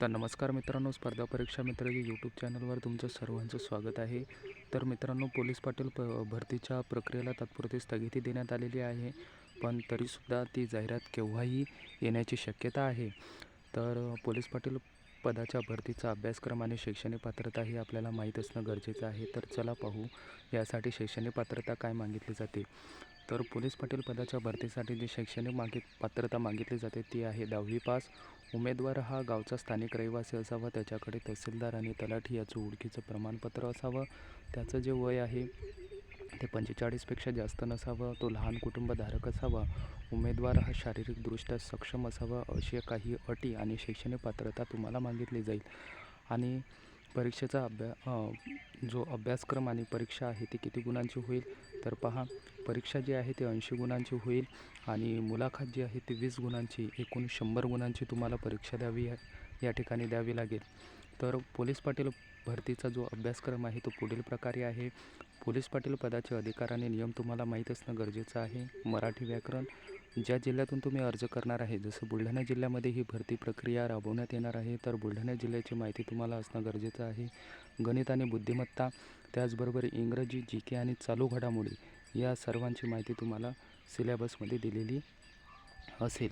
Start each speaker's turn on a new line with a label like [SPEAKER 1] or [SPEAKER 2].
[SPEAKER 1] तर नमस्कार मित्रांनो स्पर्धा परीक्षा मित्र या यूट्यूब चॅनलवर तुमचं सर्वांचं स्वागत आहे. तर मित्रांनो पोलीस पाटील प भरतीच्या प्रक्रियेला तात्पुरती स्थगिती देण्यात आलेली आहे पण तरीसुद्धा ती जाहिरात केव्हाही येण्याची शक्यता आहे. तर पोलीस पाटील पदाच्या भरतीचा अभ्यासक्रम आणि शैक्षणिक पात्रता ही आपल्याला माहीत असणं गरजेचं आहे. तर चला पाहू यासाठी शैक्षणिक पात्रता काय मागितली जाते? तर पोलीस पाटील पदाच्या भरतीसाठी जी शैक्षणिक मागित पात्रता मागितली जाते ती आहे दहावी पास. उमेदवार हा गावचा स्थानिक रहिवासी असावा त्याच्याकडे तहसीलदार आणि तलाठी याचं ओळखीचं प्रमाणपत्र असावं. त्याचं जे वय आहे ते पंचेचाळीसपेक्षा जास्त नसावं. तो लहान कुटुंबधारक असावा. उमेदवार हा शारीरिकदृष्ट्या सक्षम असावा अशी काही अटी आणि शैक्षणिक पात्रता तुम्हाला मागितली जाईल. आणि परीक्षेचा अभ्या जो अभ्यासक्रम आणि परीक्षा आहे ती किती गुणांची होईल? तर पहा परीक्षा जी आहे ती ऐंशी गुणांची होईल आणि मुलाखत जी आहे ती वीस गुणांची एकूण शंभर गुणांची तुम्हाला परीक्षा द्यावी या ठिकाणी द्यावी लागेल. तर पोलीस पाटील भरतीचा जो अभ्यासक्रम आहे तो पुढील प्रकारे आहे. पोलीस पाटील पदाचे अधिकार आणि नियम तुम्हाला माहीत असणं गरजेचं आहे. मराठी व्याकरण ज्या जिल्ह्यातून तुम्ही अर्ज करणार आहे जसं बुलढाणा जिल्ह्यामध्ये ही भरती प्रक्रिया राबवण्यात येणार आहे तर बुलढाणा जिल्ह्याची माहिती तुम्हाला असणं गरजेचं आहे. गणित आणि बुद्धिमत्ता त्याचबरोबर इंग्रजी जी के आणि चालू घडामोडी या सर्वांची माहिती तुम्हाला सिलेबसमध्ये दिलेली असेल.